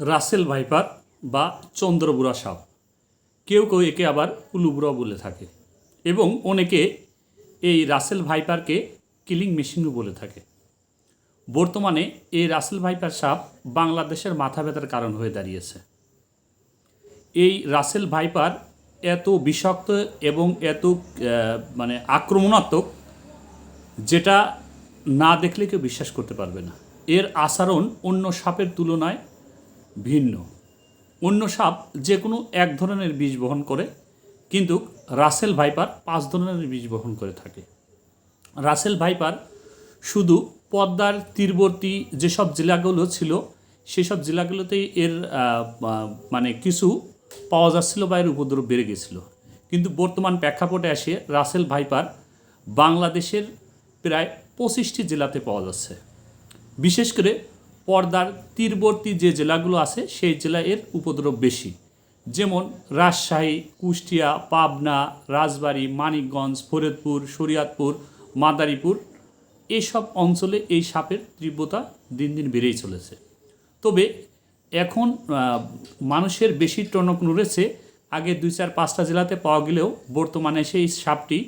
Russell viper বা চন্দ্রবুড়া সাপ। কেউ কেউ একে আবার উলুবুড়া বলে থাকে এবং অনেকে এই রাসেল ভাইপারকে কিলিং মেশিনও বলে থাকে। বর্তমানে এই রাসেল ভাইপার সাপ বাংলাদেশের মাথা ব্যথার কারণ হয়ে দাঁড়িয়েছে। এই রাসেল ভাইপার এত বিষাক্ত এবং এত মানে আক্রমণাত্মক যেটা না দেখলে কেউ বিশ্বাস করতে পারবে না। এর আচরণ অন্য সাপের তুলনায় ভিন্ন। অন্য সাপ যে কোনো এক ধরনের বীজ বহন করে, কিন্তু রাসেল ভাইপার পাঁচ ধরনের বীজ বহন করে থাকে। রাসেল ভাইপার শুধু পদ্মার, তীরবর্তী যেসব জেলাগুলো ছিল, সেসব জেলাগুলোতেই এর মানে কিছু পাওয়া যাচ্ছিল বা এর উপদ্রব বেড়ে গেছিল। কিন্তু বর্তমান প্রেক্ষাপটে এসে রাসেল ভাইপার বাংলাদেশের প্রায় পঁচিশটি জেলাতে পাওয়া যাচ্ছে। বিশেষ করে পর্দার তীরবর্তী যে জেলাগুলো আছে, সেই জেলায় এর উপদ্রব বেশি। যেমন রাজশাহী, কুষ্টিয়া, পাবনা, রাজবাড়ী, মানিকগঞ্জ, ফরিদপুর, শরিয়াতপুর, মাদারীপুর, এসব অঞ্চলে এই সাপের তীব্রতা দিন দিন বেড়েই চলেছে। তবে এখন মানুষের বেশি টনক নড়েছে। আগে দুই চার পাঁচটা জেলাতে পাওয়া গেলেও বর্তমানে সেই সাপটি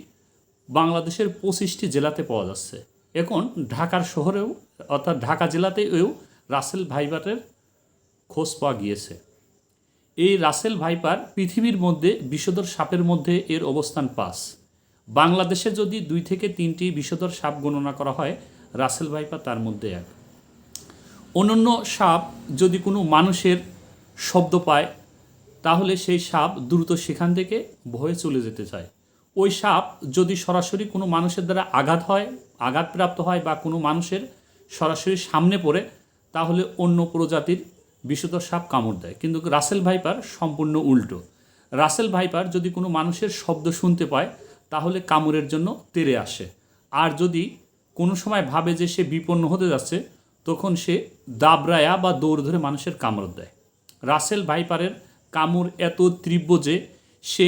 বাংলাদেশের পঁচিশটি জেলাতে পাওয়া যাচ্ছে। এখন ঢাকার শহরেও, অর্থাৎ ঢাকা জেলাতেও রাসেল ভাইপারের খোঁজ পাওয়া গিয়েছে। এই রাসেল ভাইপার পৃথিবীর মধ্যে বিষধর সাপের মধ্যে এর অবস্থান পাস। বাংলাদেশে যদি দুই থেকে তিনটি বিষধর সাপ গণনা করা হয়, রাসেল ভাইপার তার মধ্যে এক। অন্যান্য সাপ যদি কোনো মানুষের শব্দ পায়, তাহলে সেই সাপ দ্রুত সেখান থেকে ভয়ে চলে যেতে চায়। ওই সাপ যদি সরাসরি কোনো মানুষের দ্বারা আঘাত হয়, আঘাতপ্রাপ্ত হয় বা কোনো মানুষের সরাসরি সামনে পড়ে, তাহলে অন্য প্রজাতির বিষধর সাপ কামড় দেয়। কিন্তু রাসেল ভাইপার সম্পূর্ণ উল্টো। রাসেল ভাইপার যদি কোনো মানুষের শব্দ শুনতে পায়, তাহলে কামড়ের জন্য তেরে আসে। আর যদি কোনো সময় ভাবে যে সে বিপন্ন হতে যাচ্ছে, তখন সে দাবরায়া বা দৌড় ধরে মানুষের কামড় দেয়। রাসেল ভাইপারের কামড় এত তীব্র যে সে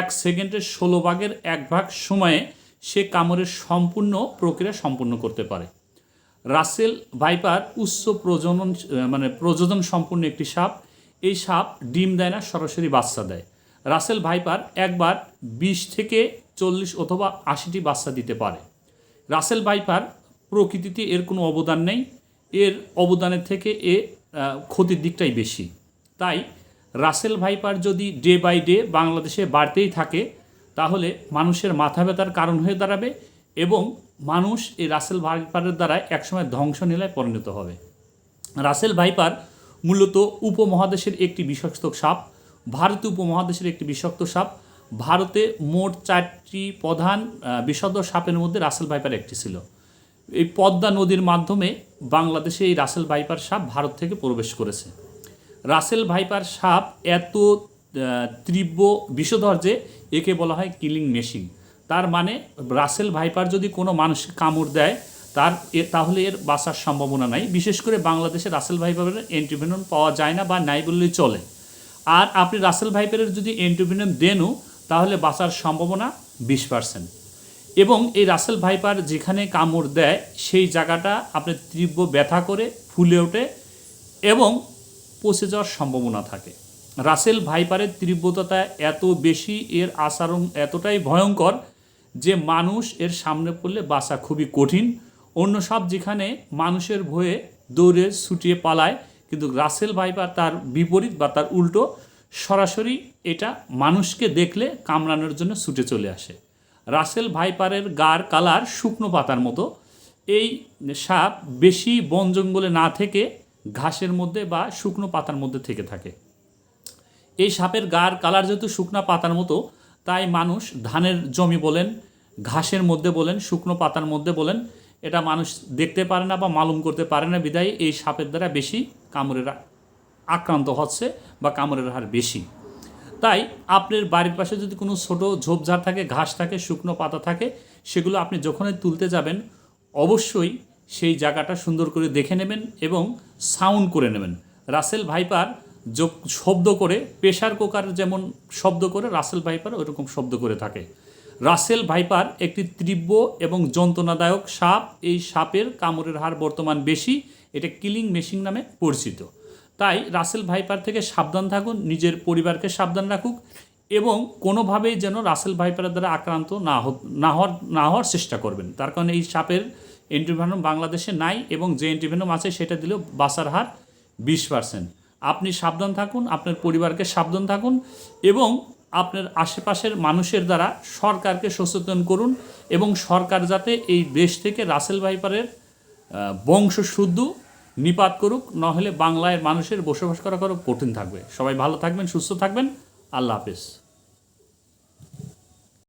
এক সেকেন্ডের ষোলো ভাগের এক ভাগ সময়ে সে কামড়ের সম্পূর্ণ প্রক্রিয়া সম্পূর্ণ করতে পারে। রাসেল ভাইপার উচ্চ প্রজনন মানে প্রযোজন সম্পূর্ণ একটি সাপ। এই সাপ ডিম দেয় না, সরাসরি বাচ্চা দেয়। রাসেল ভাইপার একবার বিশ থেকে চল্লিশ অথবা আশিটি বাচ্চা দিতে পারে। রাসেল ভাইপার প্রকৃতিতে এর কোনো অবদান নেই। এর অবদানের থেকে এ ক্ষতির দিকটাই বেশি। তাই রাসেল ভাইপার যদি ডে বাই ডে বাংলাদেশে বাড়তেই থাকে, তাহলে মানুষের মাথা ব্যথার কারণ হয়ে দাঁড়াবে এবং মানুষ এই রাসেল ভাইপারের দ্বারা একসময় ধ্বংস নীলায় পরিণত হবে। রাসেল ভাইপার মূলত উপমহাদেশের একটি বিষাক্ত সাপ ভারতীয় উপমহাদেশের একটি বিষাক্ত সাপ। ভারতে মোট চারটি প্রধান বিষাক্ত সাপের মধ্যে রাসেল ভাইপার একটি ছিল। এই পদ্মা নদীর মাধ্যমে বাংলাদেশে এই রাসেল ভাইপার সাপ ভারত থেকে প্রবেশ করেছে। রাসেল ভাইপার সাপ এত তীব্র বিষধর যে একে বলা হয় কিলিং মেশিন। তার মানে রাসেল ভাইপার যদি কোনো মানুষকে কামড় দেয়, তার তাহলে এর বাঁচার সম্ভাবনা নাই। বিশেষ করে বাংলাদেশে রাসেল ভাইপারের অ্যান্টিভেনম পাওয়া যায় না বা নাই বললেই চলে। আর আপনি রাসেল ভাইপারের যদি অ্যান্টিভেনম দেনও, তাহলে বাঁচার সম্ভাবনা বিশ পার্সেন্ট এবং এই রাসেল ভাইপার যেখানে কামড় দেয়, সেই জায়গাটা আপনার তীব্র ব্যথা করে ফুলে ওঠে এবং পচে যাওয়ার সম্ভাবনা থাকে। রাসেল ভাইপারের তীব্রতা এত বেশি, এর আচরণ এতটাই ভয়ঙ্কর যে মানুষ এর সামনে পড়লে বাসা খুবই কঠিন। অন্য সব যেখানে মানুষের ভয়ে দৌড়ে ছুটিয়ে পালায়, কিন্তু রাসেল ভাইপার তার বিপরীত বা তার উল্টো, সরাসরি এটা মানুষকে দেখলে কামড়ানোর জন্য ছুটে চলে আসে। রাসেল ভাইপারের গার কালার শুকনো পাতার মতো। এই সাপ বেশি বন জঙ্গলে না থেকে ঘাসের মধ্যে বা শুকনো পাতার মধ্যে থেকে থাকে। এই সাপের গার কালার যেহেতু শুকনো পাতার মতো, তাই মানুষ ধানের জমি বলেন, ঘাসের মধ্যে বলেন, শুকনো পাতার মধ্যে বলেন, এটা মানুষ দেখতে পারে না বা মালুম করতে পারে না। বিদায়, এই সাপের দ্বারা বেশি কামড়ের আক্রান্ত হচ্ছে বা কামড়ের হার বেশি। তাই আপনার বাড়ির পাশে যদি কোনো ছোটো ঝোপঝাড় থাকে, ঘাস থাকে, শুকনো পাতা থাকে, সেগুলো আপনি যখনই তুলতে যাবেন, অবশ্যই সেই জায়গাটা সুন্দর করে দেখে নেবেন এবং সাউন্ড করে নেবেন। রাসেল ভাইপার শব্দ করে প্রেশার কুকার যেমন শব্দ করে, রাসেল ভাইপার ওইরকম শব্দ করে থাকে। রাসেল ভাইপার একটি তীব্র এবং যন্ত্রণাদায়ক সাপ। এই সাপের কামড়ের হার বর্তমান বেশি। এটা কিলিং মেশিন নামে পরিচিত। তাই রাসেল ভাইপার থেকে সাবধান থাকুন, নিজের পরিবারকে সাবধান রাখুক এবং কোনোভাবেই যেন রাসেল ভাইপারের দ্বারা আক্রান্ত না না হওয়ার না হওয়ার চেষ্টা করবেন। তার কারণে এই সাপের এন্টিভেনম বাংলাদেশে নাই এবং যে এন্টিভেনম আছে সেটা দিলেও বাঁচার হার বিশ পার্সেন্ট আপনি সাবধান থাকুন আপনার পরিবারকে সাবধান থাকুন এবং আপনার আশেপাশের মানুষের দ্বারা সরকারকে সচেতন করুন এবং সরকার যাতে এই দেশ থেকে রাসেল ভাইপারের আহ, বংশশুদ্ধ নিপাত করুক নাহলে বাংলায় মানুষের বসবাস করা করো কঠিন থাকবে। সবাই ভালো থাকবেন সুস্থ থাকবেন। আল্লাহ হাফেজ।